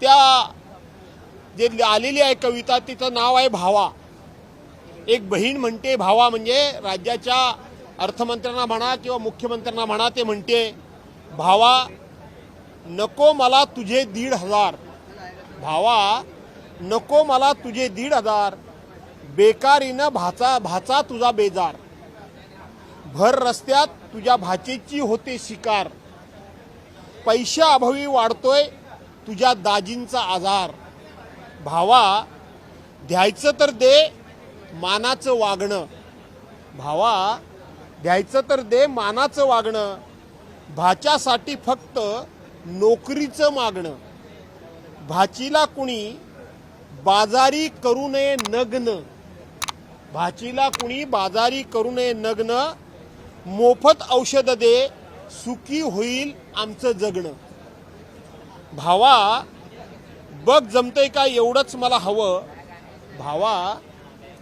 त्या जे आलेली आहे कविता तिचं नाव आहे भावा. एक बहीण म्हणते भावा म्हणजे राज्याच्या अर्थमंत्र्यांना म्हणा किंवा मुख्यमंत्र्यांना म्हणा ते म्हणते भावा नको मला तुझे दीड हजार. भावा नको मला तुझे दीड हजार. बेकारीनं भाचा भाचा तुझा बेजार. भर रस्त्यात तुझ्या भाचेची होते शिकार. पैशाअभावी वाढतोय तुझ्या दाजींचा आजार भावा द्यायचं तर दे मानाचं वागणं. भावा द्यायचं तर दे मानाचं वागणं. भाच्यासाठी फक्त नोकरीचं मागणं. भाचीला कुणी बाजारी करू नये नग्न. भाचीला कुणी बाजारी करू नये नग्न. मोफत औषध दे सुखी होईल आमचं जगणं. भावा बघ जमतंय का एवढंच मला हवं. भावा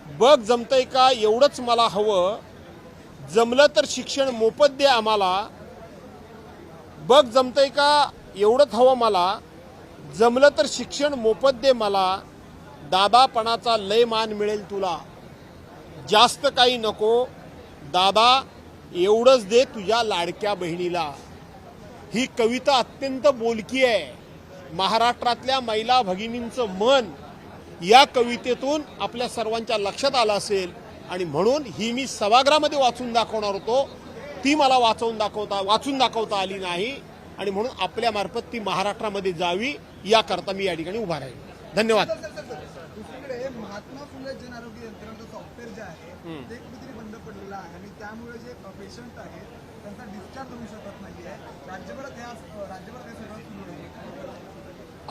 बघ जमतंय का एवढंच मला हवं. जमलं तर शिक्षण मोफत दे आम्हाला. बघ जमतंय का एवढंच हवं मला. जमलं तर शिक्षण मोफत दे मला. दादापणाचा लय मान मिळेल तुला. जास्त काही नको. दादा एवढंच दे तुझ्या लाडक्या बहिणीला. ही कविता अत्यंत बोलकी आहे. महाराष्ट्रातल्या महिला भगिनींचं मन या कवितेतून आपल्या सर्वांच्या लक्षात आलं असेल. आणि म्हणून ही मी सभागृहामध्ये वाचून दाखवणार होतो. ती मला वाचवून दाखवता वाचून दाखवता आली नाही. आणि म्हणून आपल्यामार्फत ती महाराष्ट्रामध्ये जावी याकरता मी या ठिकाणी उभा राहील धन्यवाद. महात्मा फुले जन आरोग्य यंत्रणेचं सॉफ्टवेअर जे आहे ते कुठेतरी बंद पडलेलं आहे आणि त्यामुळे जे पेशंट आहेत त्यांचा डिस्चार्ज होऊ शकत नाहीये. राज्यभरात ह्या राज्यभरात हे सगळं सुरू आहे.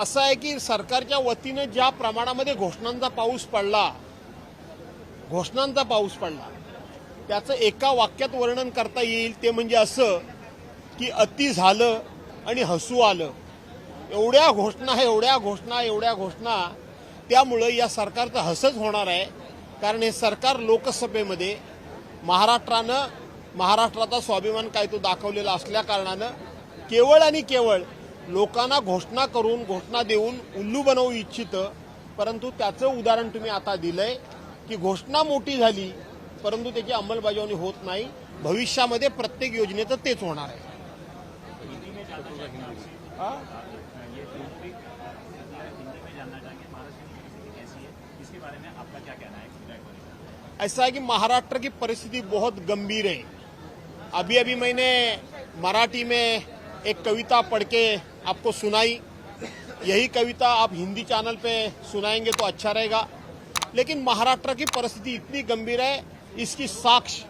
असं आहे की सरकारच्या वतीनं ज्या प्रमाणामध्ये घोषणांचा पाऊस पडला घोषणांचा पाऊस पडला त्याचं एका वाक्यात वर्णन करता येईल ते म्हणजे असं की अति झालं आणि हसू आलं. एवढ्या घोषणा एवढ्या घोषणा एवढ्या घोषणा त्यामुळं या सरकारचं हसच होणार आहे. कारण हे सरकार लोकसभेमध्ये महाराष्ट्रानं महाराष्ट्राचा स्वाभिमान काय तो दाखवलेला असल्या कारणानं केवळ आणि केवळ लोकांना घोषणा करून घोषणा देऊन उल्लू बनवू इच्छितं. परंतु त्याचं उदाहरण तुम्ही आता दिलंय की घोषणा मोठी झाली परंतु त्याची अंमलबजावणी होत नाही. भविष्यामध्ये प्रत्येक योजनेचं तेच होणार आहे. हा? ऐसा है कि महाराष्ट्र की परिस्थिति बहुत गंभीर है। अभी अभी मैंने मराठी में एक कविता पढ़ के आपको सुनाई। यही कविता आप हिंदी चैनल पे सुनाएँगे तो अच्छा रहेगा। लेकिन महाराष्ट्र की परिस्थिति इतनी गंभीर है, इसकी साक्ष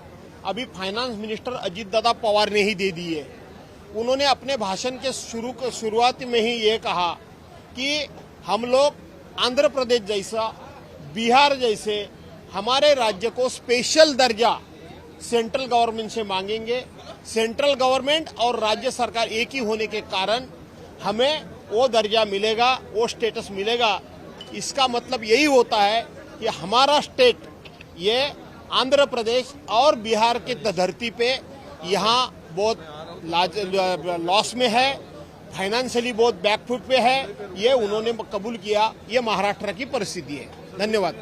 अभी फाइनेंस मिनिस्टर अजीत दादा पवार ने ही दे दी है। उन्होंने अपने भाषण के शुरू शुरुआत में ही ये कहा कि हम लोग आंध्र प्रदेश जैसा बिहार जैसे हमारे राज्य को स्पेशल दर्जा सेंट्रल गवर्नमेंट से मांगेंगे। सेंट्रल गवर्नमेंट और राज्य सरकार एक ही होने के कारण हमें वो दर्जा मिलेगा, वो स्टेटस मिलेगा। इसका मतलब यही होता है कि हमारा स्टेट ये आंध्र प्रदेश और बिहार के धरती पे यहाँ बहुत लॉस में है। फाइनेंशियली बहुत बैकफुट पे है। ये उन्होंने कबूल किया ये महाराष्ट्र की परिस्थिति है। धन्यवाद।